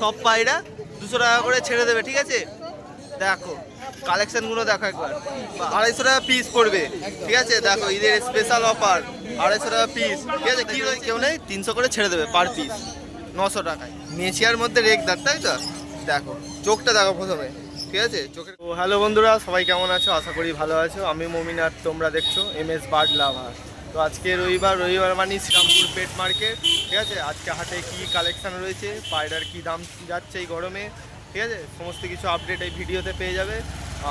সব পায়রা দুশো টাকা করে ছেড়ে দেবে, ঠিক আছে? দেখো, কালেকশনগুলো দেখো একবার। আড়াইশো টাকা পিস পড়বে, ঠিক আছে? দেখো, ঈদের স্পেশাল অফার আড়াইশো টাকা পিস ঠিক আছে? কি কেউ নেই, তিনশো করে ছেড়ে দেবে পার পিস নশো টাকায়। মেচিয়ার মধ্যে রেক দাঁত তাই তো? দেখো, চোখটা দেখো প্রথমে, ঠিক আছে? চোখের ও হ্যালো বন্ধুরা, সবাই কেমন আছো? আশা করি ভালো আছো। আমি মমিন আর তোমরা দেখছ এম এস বার্ড লাভার তো আজকে রবিবার রবিবার মানে শ্রীরামপুর পেট মার্কেট ঠিক আছে? আজকে হাটে কি কালেকশন রয়েছে পায়রার কি দাম যাচ্ছে এই গরমে ঠিক আছে? সমস্ত কিছু আপডেট এই ভিডিওতে পেয়ে যাবে।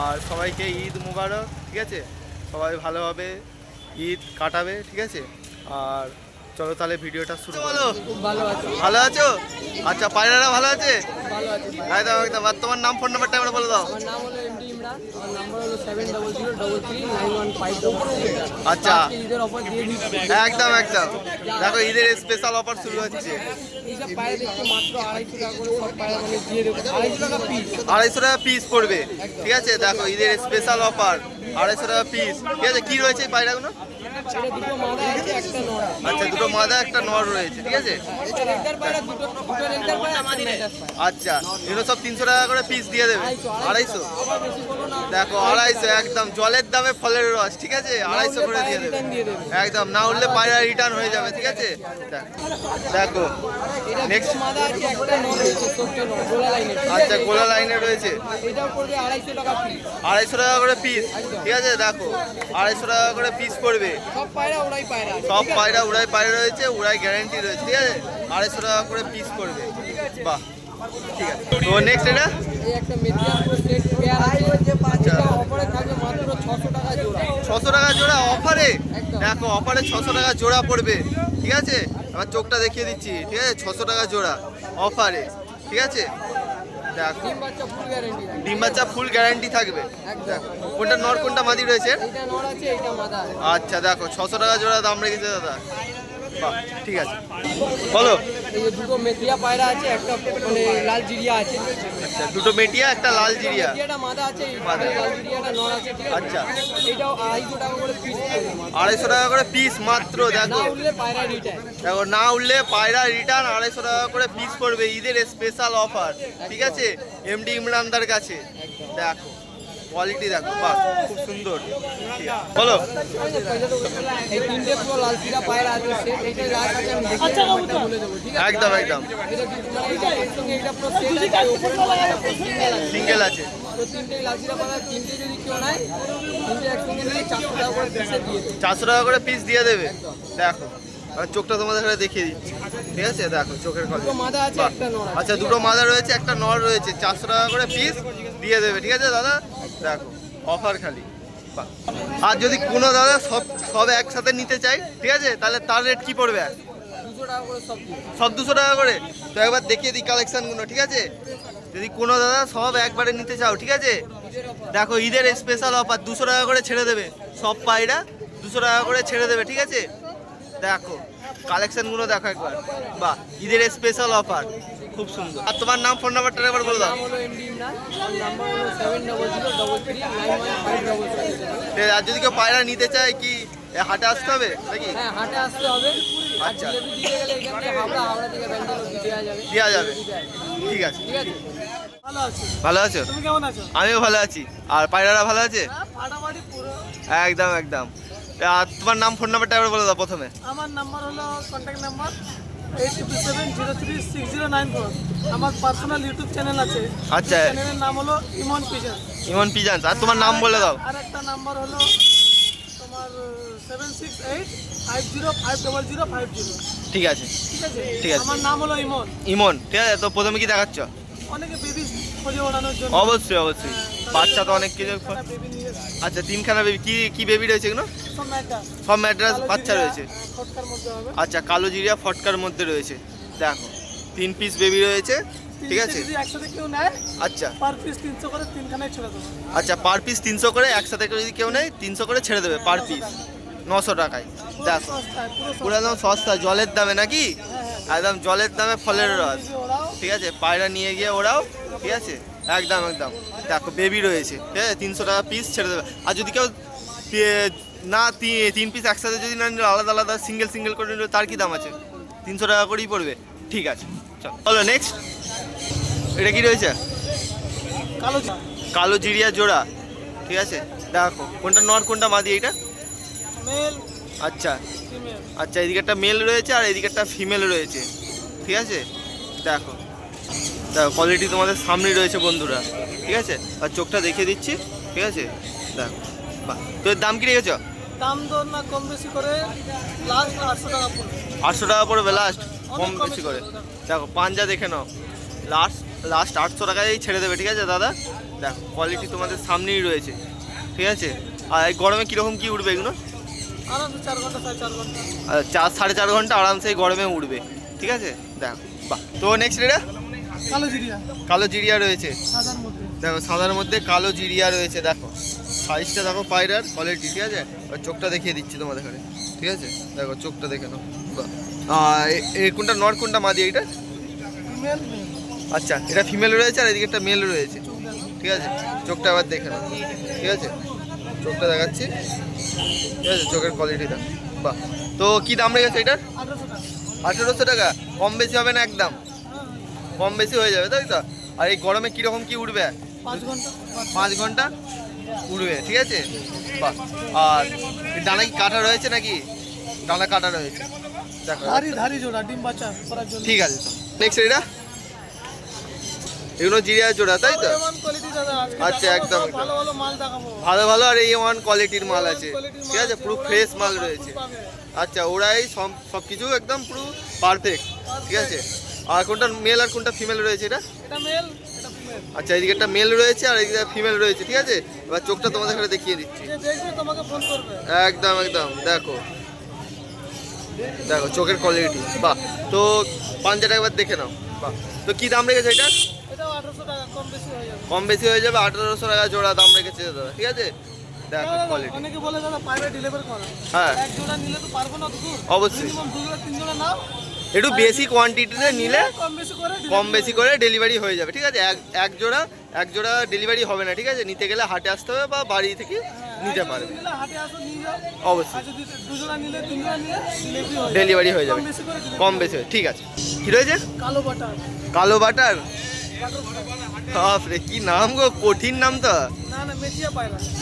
আর সবাইকে ঈদ মুবারক ঠিক আছে? সবাই ভালোভাবে ঈদ কাটাবে ঠিক আছে? আর চলো তাহলে ভিডিওটা শুরু করো। ভালো আছে। ভালো আছো? আচ্ছা পায়রারা ভালো আছে? ভালো একদম একদম আর তোমার নাম ফোন নাম্বারটা আমরা বলে দাও। নাম হলো আচ্ছা। একদম একদম। দেখো ঈদের স্পেশাল অফার শুরু হচ্ছে। আড়াইশো টাকা মানে পিস পিস পড়বে। ঠিক আছে দেখো ঈদের স্পেশাল অফার আড়াইশো টাকা পিস ঠিক আছে কি রয়েছে এই পায়রাগুলো আচ্ছা দুটো মাদা একটা নর রয়েছে ঠিক আছে? আচ্ছা এগুলো সব তিনশো টাকা করে পিস দিয়ে দেবে। আড়াইশো দেখো আড়াইশো একদম জলের দামে ফলের রস ঠিক আছে? আড়াইশো করে দিয়ে দেবে। একদম না উঠলে পায়রা রিটার্ন হয়ে যাবে ঠিক আছে? দেখ- আচ্ছা গোলা লাইনে রয়েছে। আড়াইশো টাকা করে পিস ঠিক আছে? দেখো আড়াইশো টাকা করে পিস পড়বে। সব পায়রা উড়াই পায়রা রয়েছে উড়াই গ্যারান্টি রয়েছে ঠিক আছে? আড়াইশো টাকা করে পিস পড়বে। বাহ। তো নেক্সট এটা? এই একটা মিডিয়াম সেট পেয়ার আছে। আচ্ছা। এটা অফারে থাকবে মাত্র 600 টাকা জোড়া। ছশো টাকা জোড়া অফারে দেখো অফারে ছশো টাকা জোড়া পড়বে। ঠিক আছে? আমার চোখটা দেখিয়ে দিচ্ছি। ঠিক আছে? ছশো টাকা জোড়া অফারে ঠিক আছে? দেখো। ডিম বাচ্চা ফুল গ্যারান্টি ডিম বাচ্চা ফুল গ্যারান্টি থাকবে। একদম। কোনটা নর কোনটা মাদি রয়েছে? এইটা নর আছে এইটা মাদা আচ্ছা দেখো ছশো টাকা জোড়া দাম রেখেছে দাদা। ঠিক আছে। বলো। এই যে দুটো মেটিয়া পায়রা আছে একটা মানে লাল জিরিয়া আছে। আচ্ছা দুটো মেটিয়া একটা লাল জিরিয়া। মেটিয়াটা মাদা আছে মাদা। লাল জিরিয়াটা নর আছে ঠিক আছে। আচ্ছা। এটাও আড়াইশো টাকা করে পিস আড়াইশো টাকা করে পিস মাত্র না দেখো। উঠলে পায়রা রিটার্ন দেখো না উঠলে পায়রা রিটার্ন আড়াইশো টাকা করে পিস পড়বে। ঈদের স্পেশাল অফার ঠিক আছে? এমডি ইমরানদার কাছে। দেখো। কোয়ালিটি দেখো বাহ খুব সুন্দর। বলো। আছে? একদম একদম। কিন্তু মানে আছে সিঙ্গেল সিঙ্গেল চারশো টাকা করে পিসে দিয়ে দেবে। দেখো আর চোখটা তোমাদের এখানে দেখিয়ে দিচ্ছি। ঠিক আছে? দেখো চোখের কথা মাদা আছে একটা নড়া আচ্ছা দুটো মাদা রয়েছে একটা নর রয়েছে। চারশো টাকা করে পিস দিয়ে দেবে ঠিক আছে দাদা? দেখো অফার খালি। আর যদি কোনো দাদা সব সব একসাথে নিতে চাই ঠিক আছে তাহলে তার রেট কি পড়বে? সব দুশো টাকা করে? তো একবার দেখিয়ে দিই কালেকশনগুলো ঠিক আছে? যদি কোনো দাদা সব একবারে নিতে চাও ঠিক আছে? দেখো ঈদের স্পেশাল অফার দুশো টাকা করে ছেড়ে দেবে। সব পায়রা দুশো টাকা করে ছেড়ে দেবে ঠিক আছে? দেখো কালেকশনগুলো দেখো একবার। বাহ ঈদের স্পেশাল অফার খুব সুন্দর। আর তোমার নাম ফোন নাম্বারটা একবার বলে দাও। আর যদি কেউ পায়রা নিতে চায় কি এ, হাটে আসতে হবে নাকি? হ্যাঁ হাটে আসতে হবে। আচ্ছা। দেওয়া যাবে। ঠিক আছে। ঠিক আছে। ভালো আছো? তুমি কেমন আছো? আমিও ভালো আছি। আর পায়রারা ভালো আছে? একদম একদম। আর তোমার নাম ফোন নাম্বারটা একবার বলে দাও প্রথমে। আমার নাম্বার হলো contact number eight triple seven zero three six zero nine four আমার পার্সোনাল ইউটিউব চ্যানেল আছে। আচ্ছা। চ্যানেলের নাম হলো ইমন পিজন ইমন আর তোমার নাম বলে দাও। আর একটা নাম্বার হলো তোমার seven six eight five zero five double zero five zero ঠিক আছে। ঠিক আছে? ঠিক আছে। আমার নাম হলো ইমন। ইমন। ঠিক আছে তো প্রথমে কি দেখাচ্ছ? অনেকে বেবি খোঁজে ওড়ানোর জন্য। অবশ্যই অবশ্যই। বাচ্চা তো অনেক কিছু। আচ্ছা তিনখানা বেবি কি কি বেবি রয়েছে এগুলো? সব ম্যাড্রাস বাচ্চা রয়েছে। আচ্ছা কালো জিরিয়া ফটকার মধ্যে রয়েছে। দেখো, তিন পিস বেবি রয়েছে, ঠিক আছে? আচ্ছা। পার পিস তিনশো করে তিনখানায় ছেড়ে দেবো আচ্ছা পার পিস তিনশো করে, একসাথে যদি কেউ নেয়, তিনশো করে ছেড়ে দেবে পার পিস নশো টাকায়। দেখো, পুরো একদম সস্তা, জলের দামে নাকি? একদম জলের দামে ফলের রস। ঠিক আছে, পায়রা নিয়ে গিয়ে ওরাও ঠিক আছে? একদম একদম। দেখো বেবি রয়েছে ঠিক আছে? তিনশো টাকা পিস ছেড়ে দেবে। আর যদি কেউ না তিন পিস একসাথে যদি না নিল আলাদা আলাদা সিঙ্গেল সিঙ্গেল করে নিল তার কি দাম আছে? তিনশো টাকা করেই পড়বে। ঠিক আছে চল। চলো নেক্সট এটা কি রয়েছে? কালো কালো জিরিয়া জোড়া। ঠিক আছে? দেখো কোনটা নর কোনটা মাদি মেল আচ্ছা। আচ্ছা এদিকে একটা মেল রয়েছে আর এদিকে একটা ফিমেল রয়েছে। ঠিক আছে? দেখো কোয়ালিটি তোমাদের সামনেই রয়েছে বন্ধুরা ঠিক আছে? আর চোখটা দেখিয়ে দিচ্ছি ঠিক আছে? দেখো বাহ। তোর দাম কি রেখেছ? দাম দর না কম বেশি করে লাস্ট আটশো টাকা পড়বে। আটশো টাকা পড়বে লাস্ট কম বেশি করে। দেখো। পাঞ্জা দেখে নাও। লাস্ট লাস্ট আটশো টাকায় ছেড়ে দেবে ঠিক আছে দাদা? দেখো কোয়ালিটি তোমাদের সামনেই রয়েছে ঠিক আছে? আর এই গরমে কীরকম কী উঠবে এগুলো? চার সাড়ে চার ঘণ্টা। আর চার সাড়ে চার ঘণ্টা আরামসে গরমে উঠবে ঠিক আছে? দেখো বাহ। তো নেক্সট এটা কালো জিরিয়া। কালো জিরিয়া রয়েছে। দেখো সাদার মধ্যে কালো জিরিয়া রয়েছে দেখো। সাইজটা দেখো পায়রার কোয়ালিটি ঠিক আছে? আর চোখটা দেখিয়ে দিচ্ছি তোমাদের এখানে ঠিক আছে? দেখো চোখটা দেখে নাও। এই কোনটা নর কোনটা মাদি এইটা আচ্ছা এটা ফিমেল রয়েছে আর এদিকে একটা মেল রয়েছে। ঠিক আছে? চোখটা আবার দেখে নাও ঠিক আছে? চোখটা দেখাচ্ছি। ঠিক আছে চোখের কোয়ালিটি দেখ বাহ। তো কী দাম রেখেছে এটার? আঠেরোশো টাকা। কম বেশি হবে না একদম? কম বেশি হয়ে যাবে তাই তো? আর এই গরমে কীরকম কি উঠবে? পাঁচ ঘণ্টা। পাঁচ ঘণ্টা উড়বে ঠিক আছে? বাহ। আর ডানা কি কাটা রয়েছে নাকি? ডানা কাটা রয়েছে। দেখো। ধারি ধারি জোড়া ডিম বাচ্চা করার জন্য। ঠিক আছে নেক্সট এটা? এগুলো জিরিয়া জোড়া তাই তো? আচ্ছা, একদম, ভালো ভালো আর এই ওয়ান কোয়ালিটির মাল আছে। ঠিক আছে আছে, পুরো ফ্রেশ মাল রয়েছে। আচ্ছা ওরাই সব সব কিছু একদম পুরো পারফেক্ট ঠিক আছে? আর কোনটা মেল আর কোনটা ফিমেল রয়েছে এটা? এটা মেল এটা ফিমেল আচ্ছা এদিকে একটা মেল রয়েছে আর এদিকে ফিমেল রয়েছে ঠিক আছে? এবার চোখটা তোমাদের এখানে দেখিয়ে দিচ্ছি। তোমাকে ফোন করবে। একদম একদম দেখো। দেখো চোখের কোয়ালিটি বাহ। তো পাঞ্জাটা একবার দেখে নাও বাহ। তো কি দাম রেখেছে এটা? কম বেশি হয়ে যাবে। কম বেশি হয়ে যাবে আঠারোশো টাকা জোড়া দাম রেখেছে দাদা ঠিক আছে? দেখো কোয়ালিটি অনেকে বলে দাদা পাইরে ডেলিভারি করা। হ্যাঁ। এক জোড়া নিলে তো পারব না তো দূর অবশ্যই। একটু বেশি কোয়ান্টিটিতে নিলে কম বেশি করে ডেলিভারি হয়ে। যাবে ঠিক আছে? এক এক জোড়া এক জোড়া ডেলিভারি হবে না ঠিক আছে? নিতে গেলে হাটে আসতে হবে বা বাড়ি থেকে হ্যাঁ, নিতে পারবে। অবশ্যই। ডেলিভারি হয়ে যাবে। কম বেশি হয়ে- ঠিক আছে। কি রয়েছে? কালো বাটার কালো বাটার বাপরে কি নাম গো? কঠিন নাম তো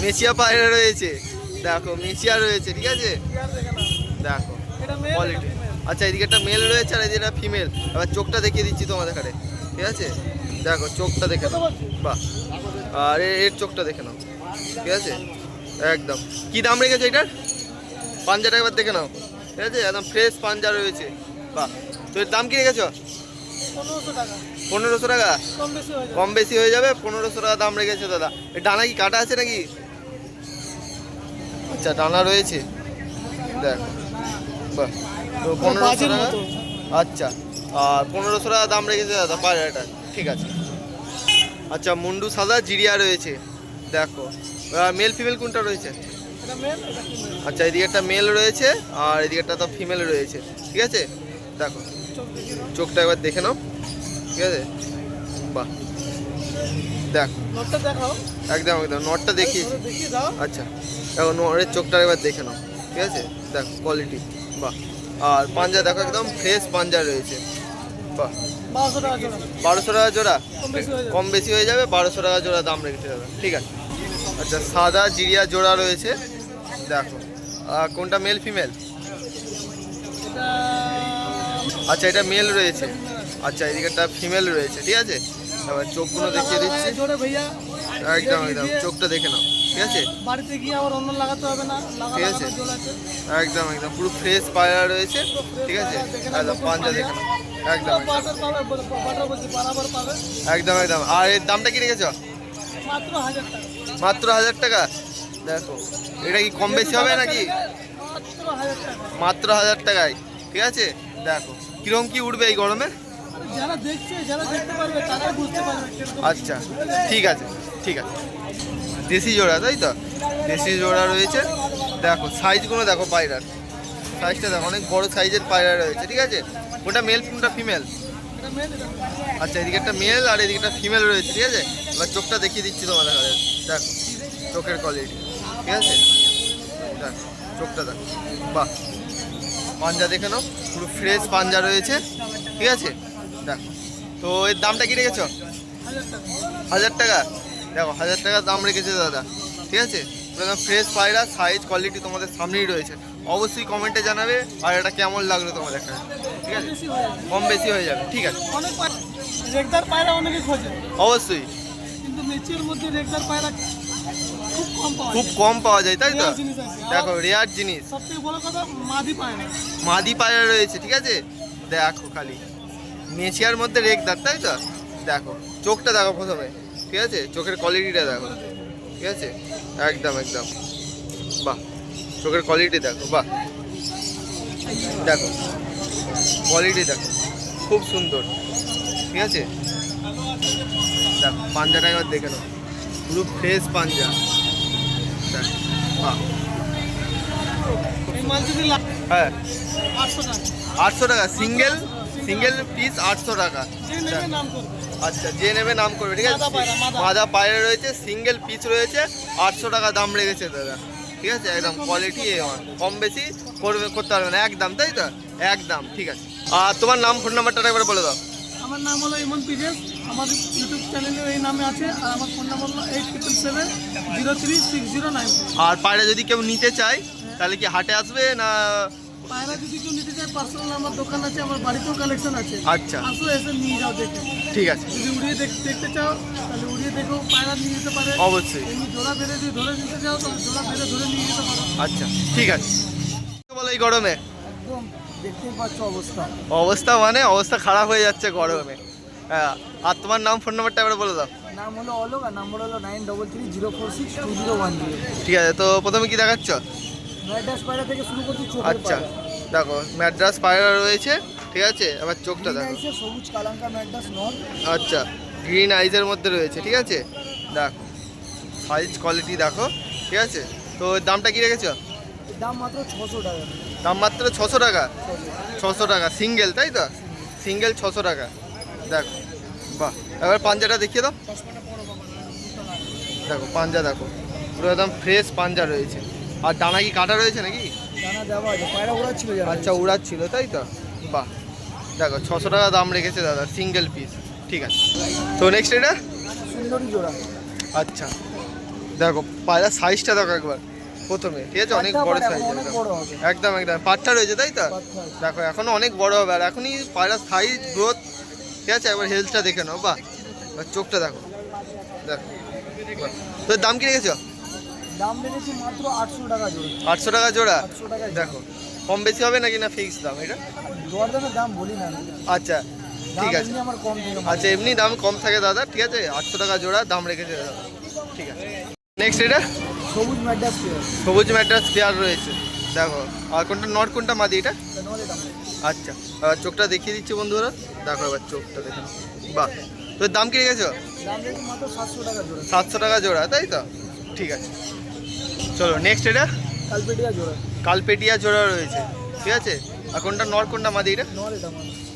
মেসিয়া পায়রা। রয়েছে। দেখো মেসিয়া রয়েছে ঠিক আছে? দেখো কোয়ালিটি আচ্ছা এদিকে একটা মেল রয়েছে আর এদিকে একটা ফিমেল এবার চোখটা দেখিয়ে দিচ্ছি তোমাদের এখানে ঠিক আছে? দেখো চোখটা দেখে নাও। বাহ। আর এর চোখটা দেখে নাও। ঠিক আছে? একদম। কি দাম রেখেছে এটার? পাঞ্জাটা একবার দেখে নাও। ঠিক আছে? একদম ফ্রেশ পাঞ্জা রয়েছে। বাহ। তো এর দাম কি রেখেছ? পনেরোশো টাকা। কম বেশি হয়ে যাবে? পনেরোশো টাকা দাম রেখেছে দাদা। এ ডানা কি কাটা আছে নাকি? আচ্ছা ডানা রয়েছে। দেখ। বাহ। তো পনেরোশো টাকা? আচ্ছা। আর পনেরোশো টাকা দাম রেখেছে দাদা পায়রাটা ঠিক আছে। আচ্ছা মুন্ডু সাদা জিরিয়া রয়েছে। দেখো। মেল ফিমেল কোনটা রয়েছে? এটা এটা আচ্ছা এদিকে একটা মেল রয়েছে আর এদিকে একটা তো ফিমেল রয়েছে। ঠিক আছে? দেখো। চোখটা একবার দেখে নাও। ঠিক আছে? বাহ। দেখ। নোটটা দেখাও। একদম একদম। নটটা দেখি আচ্ছা। দেখো নরের চোখটা একবার দেখে নাও। ঠিক আছে? দেখো কোয়ালিটি বাহ। আর পাঞ্জা দেখো একদম ফ্রেশ পাঞ্জা রয়েছে। বাহ। বারোশো টাকা জোড়া। বারোশো টাকা জোড়া? কম বেশি হয়ে যাবে। যাবে বারোশো টাকা জোড়া দাম রেখেছে দাদা ঠিক আছে। আচ্ছা সাদা জিরিয়া জোড়া রয়েছে। দেখো। কোনটা মেল ফিমেল আচ্ছা এটা মেল রয়েছে। আচ্ছা এদিকে একটা ফিমেল রয়েছে। ঠিক আছে? এবার চোখগুলো দেখিয়ে দিচ্ছি। একদম একদম। চোখটা দেখে নাও। ঠিক আছে? বাড়িতে গিয়ে আবার অন্য লাগাতে হবে না ঠিক আছে। একদম একদম। পুরো ফ্রেশ পায়রা রয়েছে ঠিক আছে? একদম পাঞ্জা দেখে নাও একদম একদম। একদম আর এর দামটা কি রেখেছ? মাত্র হাজার টাকা। মাত্র হাজার টাকা? দেখো এটা কি কম বেশি হবে নাকি? মাত্র হাজার টাকায় ঠিক আছে? দেখো কীরকম কি উঠবে এই গরমে? আচ্ছা ঠিক আছে ঠিক আছে। দেশি জোড়া, তাই তো? দেশি জোড়া রয়েছে। দেখো সাইজগুলো দেখো পায়রার। সাইজটা দেখো, অনেক বড় সাইজের পায়রা রয়েছে, ঠিক আছে? ওটা মেল কোনটা ফিমেল। আচ্ছা এদিকে একটা মেল আর এদিকে একটা ফিমেল রয়েছে, ঠিক আছে? এবার চোখটা দেখিয়ে দিচ্ছি তোমাদের কাছে দেখো, চোখের কোয়ালিটি ঠিক আছে? দেখো, চোখটা দেখো। বাহ! পাঞ্জা দেখে নাও, পুরো ফ্রেশ পাঞ্জা রয়েছে, ঠিক আছে? দেখো, তো এর দামটা কি রেখেছো? হাজার টাকা। দেখো হাজার টাকা দাম রেখেছে দাদা ঠিক আছে? ফ্রেশ পায়রা সাইজ কোয়ালিটি তোমাদের সামনেই রয়েছে। অবশ্যই কমেন্টে জানাবে আর এটা কেমন লাগল তোমাদের কাছে ঠিক আছে? কম বেশি হয়ে যাবে ঠিক আছে? রেগদার পায়রা অনেকে খোঁজে। অবশ্যই। কিন্তু মেচির মধ্যে রেগদার পায়রা খুব কম পাওয়া যায়। তাই তো। দেখো রেয়ার জিনিস। সব বড় কথা মাদি পায়রা। মাদি পায়রা রয়েছে ঠিক আছে? দেখো খালি। মেছিয়ার মধ্যে রেখদার তাই তো? দেখো চোখটা দেখো প্রথমে। ঠিক আছে? চোখের কোয়ালিটিটা দেখো। ঠিক আছে? একদম একদম। বাহ চোখের কোয়ালিটি দেখো বাহ। দেখো কোয়ালিটি দেখো খুব সুন্দর। ঠিক আছে? দেখো পাঞ্জাটা একবার দেখে নাও। পুরো ফ্রেশ পাঞ্জা। দেখো বাহ। হ্যাঁ। আটশো টাকা। সিঙ্গেল সিঙ্গেল পিস আটশো টাকা। আচ্ছা যে নেবে নাম করবে ঠিক আছে। মাদা পায়রা রয়েছে সিঙ্গেল পিস রয়েছে আটশো টাকা দাম রেখেছে দাদা। ঠিক আছে? একদম কোয়ালিটি কম বেশি করবে করতে পারবে না। একদম তাই তো? একদম ঠিক আছে। আর তোমার নাম ফোন নাম্বারটা একবার বলে দাও। আমার নাম হলো ইমন পিজেস আমার ইউটিউব চ্যানেলে এই নামে আছে। আর আমার ফোন নাম্বার হলো eight triple seven zero three six zero nine আর পায়রা যদি কেউ নিতে চায় তাহলে কি হাটে আসবে না পায়রা যদি কেউ নিতে চায় পার্সোনাল আমার দোকান আছে আমার বাড়িতেও কালেকশন আছে। আচ্ছা। আসো এসে নিয়ে যাও দেখে। ঠিক আছে। যদি উড়িয়ে দেখ- দেখতে চাও তাহলে উড়িয়ে দেখেও পায়রা নিয়ে যেতে পারে। অবশ্যই। এমনি জোড়া বেঁধে যদি ধরে নিতে চাও তাহলে জোড়া বেঁধে ধরে নিয়ে যেতে পারো। আচ্ছা ঠিক আছে। বলো এই গরমে? একদম দেখতেই পাচ্ছ অবস্থা। অবস্থা মানে অবস্থা খারাপ হয়ে যাচ্ছে গরমে। হ্যাঁ আর তোমার নাম ফোন নাম্বারটা একবার বলে দাও। নাম হলো অলোক আর নাম্বার হলো nine double three zero four six two zero one zero ঠিক আছে তো প্রথমে কি দেখাচ্ছ? থেকে শুরু করছি আচ্ছা দেখো ম্যাড্রাস পায়রা রয়েছে ঠিক আছে? আবার চোখটা দেখো। সবুজ কালাঙ্কা ম্যাডাস নন। আচ্ছা গ্রিন আইজের মধ্যে রয়েছে ঠিক আছে? দেখো সাইজ কোয়ালিটি দেখো ঠিক আছে? তো দামটা কি রেখেছো? দাম মাত্র ছশো টাকা। দাম মাত্র ছশো টাকা? ছশো। টাকা সিঙ্গেল তাই তো? সিঙ্গেল ছশো টাকা। দেখো বাহ এবার পাঞ্জাটা দেখিয়ে দাও। দেখো পাঞ্জা দেখো পুরো একদম ফ্রেশ পাঞ্জা রয়েছে। আর ডানা কি কাটা রয়েছে নাকি? দানা দেওয়া আছে পায়রা ওড়াচ্ছিল আচ্ছা উড়াচ্ছিল তাই তো? বাহ। দেখো ছশো টাকা দাম রেখেছে দাদা সিঙ্গেল পিস ঠিক আছে। তো নেক্সট এটা? সুন্দরী জোড়া। আচ্ছা। দেখো পায়রা সাইজটা দেখো একবার প্রথমে। ঠিক আছে অনেক বড় সাইজ একদম একদম। পাটটা রয়েছে তাই তো? দেখো এখনও অনেক বড় হবে। আর এখনই পায়রার সাইজ গ্রোথ ঠিক আছে? একবার হেলথটা দেখে নাও এবার চোখটা দেখো। দেখো। তোর দাম কি রেখেছো? দাম রেখেছি মাত্র আটশো টাকা জোড়া। আটশো টাকা জোড়া? আটশো টাকা দেখো কম বেশি হবে নাকি না ফিক্স দাম এটা? জোয়ার দাম বলি না আচ্ছা ঠিক আছে। আমার কম আচ্ছা এমনি দাম কম থাকে দাদা ঠিক আছে? আটশো টাকা জোড়া দাম রেখেছে দাদা। ঠিক আছে। নেক্সট এটা? সবুজ ম্যাডাস পেয়ার। সবুজ ম্যাট্রাস পেয়ার রয়েছে। দেখো আর কোনটা নট কোনটা মাদি এটা? আচ্ছা চোখটা দেখিয়ে দিচ্ছি বন্ধুরা। দেখো এবার চোখটা দেখে। বাহ তোর দাম কি রেখেছো? সাতশো টাকা জোড়া তাই তো? ঠিক আছে। চলো নেক্সট এটা? কালপেটিয়া জোড়া। কালপেটিয়া জোড়া রয়েছে। ঠিক আছে? আর কোনটা? নর কোনটা মাদি এটা?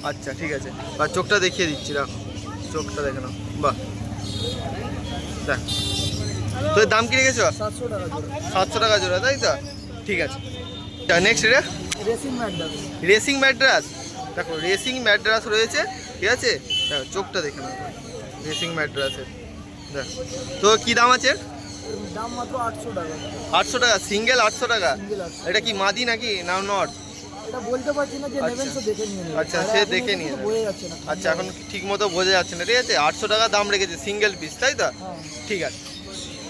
আচ্ছা ঠিক আছে। আর চোখটা দেখিয়ে দিচ্ছি দেখো চোখটা দেখে নাও। বাহ। দেখ। তোর দাম কি রেখেছো? সাতশো টাকা জোড়া। সাতশো টাকা জোড়া তাই তো? ঠিক আছে। নেক্সট এটা? রেসিং ম্যাডাস রেসিং ম্যাড্রাস দেখো রেসিং ম্যাড্রাস রয়েছে ঠিক আছে? দেখো চোখটা দেখে নাও। রেসিং ম্যাড্রাসের দেখ। তো কী দাম আছে? দাম মাত্র আটশো টাকা। আটশো টাকা সিঙ্গেল আটশো টাকা? এটা কি মাদি নাকি না নট? এটা বলতে পারছি না যে নেবেন আচ্ছা। সে দেখে নিয়ে নেবেন আচ্ছা, সে দেখে নিয়ে। বোঝা যাচ্ছে না। আচ্ছা এখন ঠিক মতো বোঝা যাচ্ছে না ঠিক আছে? আটশো টাকা দাম রেখেছে সিঙ্গেল পিস তাই তো? হ্যাঁ। ঠিক আছে।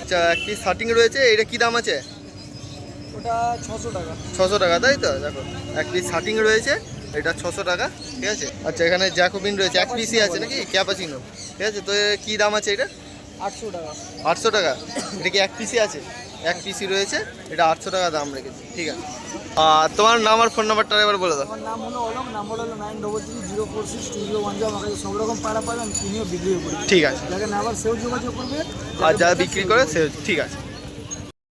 আচ্ছা কি শার্টিং রয়েছে এটা কি দাম আছে? ওটা ছশো টাকা। ছশো টাকা তাই তো? দেখো এক পিস শার্টিং রয়েছে এটা ছশো টাকা ঠিক আছে? আচ্ছা এখানে জ্যাকোবিন রয়েছে এক পিসই আছে নাকি? ক্যাপাচিনো ঠিক আছে? তো কি দাম আছে এটা? আটশো টাকা। আটশো টাকা? এটা কি এক পিসি আছে? এক পিসি রয়েছে এটা আটশো টাকা দাম রেখেছে ঠিক আছে। আর তোমার নাম আর ফোন নাম্বারটা এবার বলে দাও। আমার নাম হলো অলম নাম্বার হলো nine double three zero four six two zero one আমার কাছে সব রকম পাড়া পাবেন তিনিও বিক্রি করি। ঠিক আছে। যাকে নাম্বার সেও যোগাযোগ করবে আর যারা বিক্রি করে সে ঠিক আছে।